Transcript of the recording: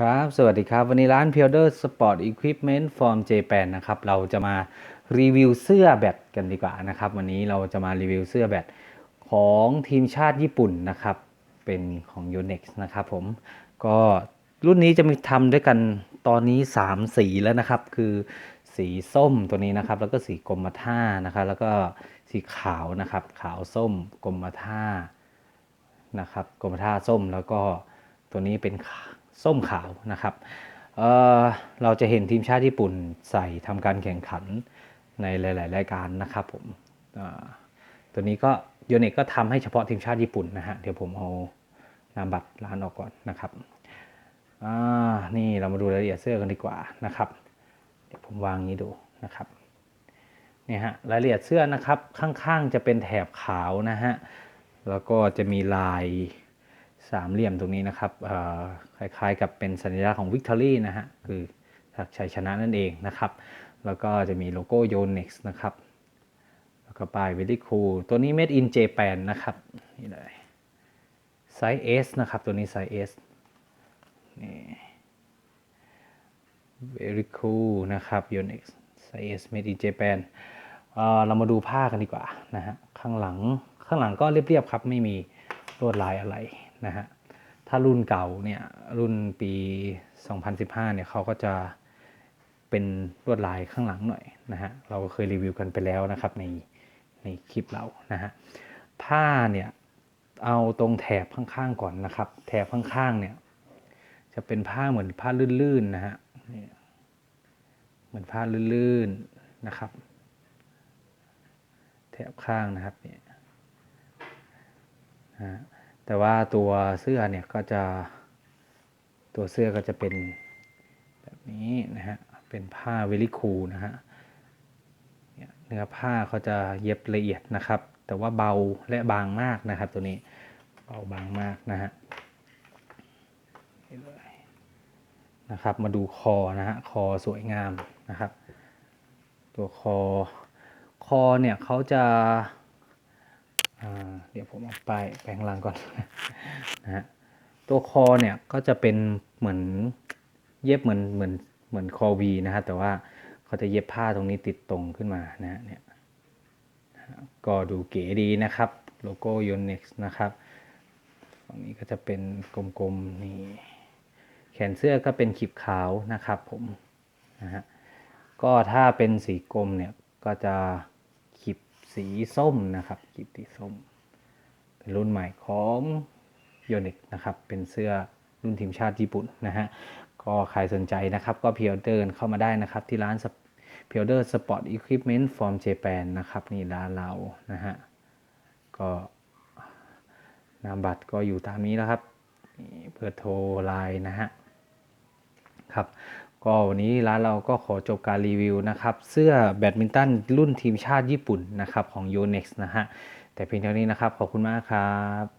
ครับ สวัสดีครับ วันนี้ร้าน p i o d e r Sport Equipment from Japan นะครับ เราจะมารีวิวเสื้อแบตกันดีกว่านะครับ วันนี้เราจะมารีวิวเสื้อแบตของทีมชาติญี่ปุ่นนะครับ เป็นของ Yonex นะครับผม ก็รุ่นนี้จะมีทำด้วยกันตอนนี้ 3 สีแล้วนะครับ คือสีส้มตัวนี้นะครับ แล้วก็สีกรมท่านะครับ แล้วก็สีขาวนะครับ ขาวส้มกรมท่านะครับ กรมท่าส้มแล้วก็ตัวนี้เป็น ส้มขาวนะครับเเราจะเห็นทีมชาติญี่ปุ่นใส่ทำการแข่งขันในหลาย ๆ รายการนะครับผมตัวนี้ก็โยเนกก็ทำให้เฉพาะทีมชาติญี่ปุ่นนะฮะเดี๋ยวผมเอานามบัตรร้านออกก่อนนะครับนี่เรามาดูรายละเอียดเสื้อกันดีกว่านะครับ เดี๋ยวผมวางนี้ดูนะครับนี่ฮะรายละเอียดเสื้อนะครับข้างๆจะเป็นแถบขาวนะฮะแล้วก็จะมีลาย สามเหลี่ยมตรงนี้นะครับคล้ายๆกับเป็นสัญลักษณ์ของ Victory นะฮะคือชัยชนะนั่นเองนะครับ แล้วก็จะมีโลโก้ Yonex นะครับ แล้วก็ป้าย Very Cool ตัวนี้ Made in Japan นะครับนี่เลยไซส์ S นะครับ ตัวนี้ไซส์ S นี่ very cool นะครับ Yonex size made in Japan เเรามาดูผ้ากันดีกว่านะฮะ ข้างหลัง ข้างหลังก็เรียบๆครับ ไม่มีลวดลายอะไร นะฮะถ้ารุ่นเก่าเนี่ยรุ่นปี 2015เนี่ยเขาก็จะเป็นลวดลายข้างหลังหน่อยนะฮะเราก็เคยรีวิวกันไปแล้วนะครับในในคลิปเรานะฮะผ้าเนี่ยเอาตรงแถบข้างๆก่อนนะครับ แถบข้างๆเนี่ยจะเป็นผ้าเหมือนผ้าลื่นๆนะฮะนี่เหมือนผ้าลื่นๆนะครับ แถบข้างนะครับเนี่ยนะฮะ แต่ว่าตัวเสื้อเนี่ยก็จะตัวเสื้อก็จะเป็นแบบนี้นะฮะ เป็นผ้าเวลิคูนะฮะเนื้อผ้าเขาจะเย็บละเอียดนะครับ แต่ว่าเบาและบางมากนะครับ ตัวนี้เบาบางมากนะฮะนะครับ มาดูคอนะฮะ คอสวยงามนะครับ ตัวคอ คอเนี่ยเขาจะ เดี๋ยวผมเอาไปแปลงลังก่อนนะฮะตัวคอเนี่ยก็จะเป็นเหมือนเย็บเหมือนเหมือนเหมือนคอวีนะฮะแต่ว่าเขาจะเย็บผ้าตรงนี้ติดตรงขึ้นมานะฮะเนี่ยก็ดูเก๋ดีนะครับ โลโก้ Yonex นะครับฝั่งนี้ก็จะเป็นกลมๆนี่แขนเสื้อก็เป็นขีบขาวนะครับผมนะฮะก็ถ้าเป็นสีกรมเนี่ยก็จะขีบสีส้มนะครับขีบสีส้ม เป็นรุ่นใหม่ของโยนิกนะครับเป็นเสื้อรุ่นทีมชาติญี่ปุ่นนะฮะก็ใครสนใจนะครับก็เพียวเดินเข้ามาได้นะครับที่ร้านเพียวเดอร์สปอร์ตอุปกรณ์ฟอร์มเจแปนนะครับนี่ร้านเรานะฮะก็นามบัตรก็อยู่ตามนี้แล้วครับนี่เบอร์โทรไลน์นะฮะครับก็วันนี้ร้านเราก็ขอจบการรีวิวนะครับ เสื้อแบดมินตันรุ่นทีมชาติญี่ปุ่นนะครับของ Yonex นะฮะ แต่เพียงเท่านี้นะครับ ขอบคุณมากครับ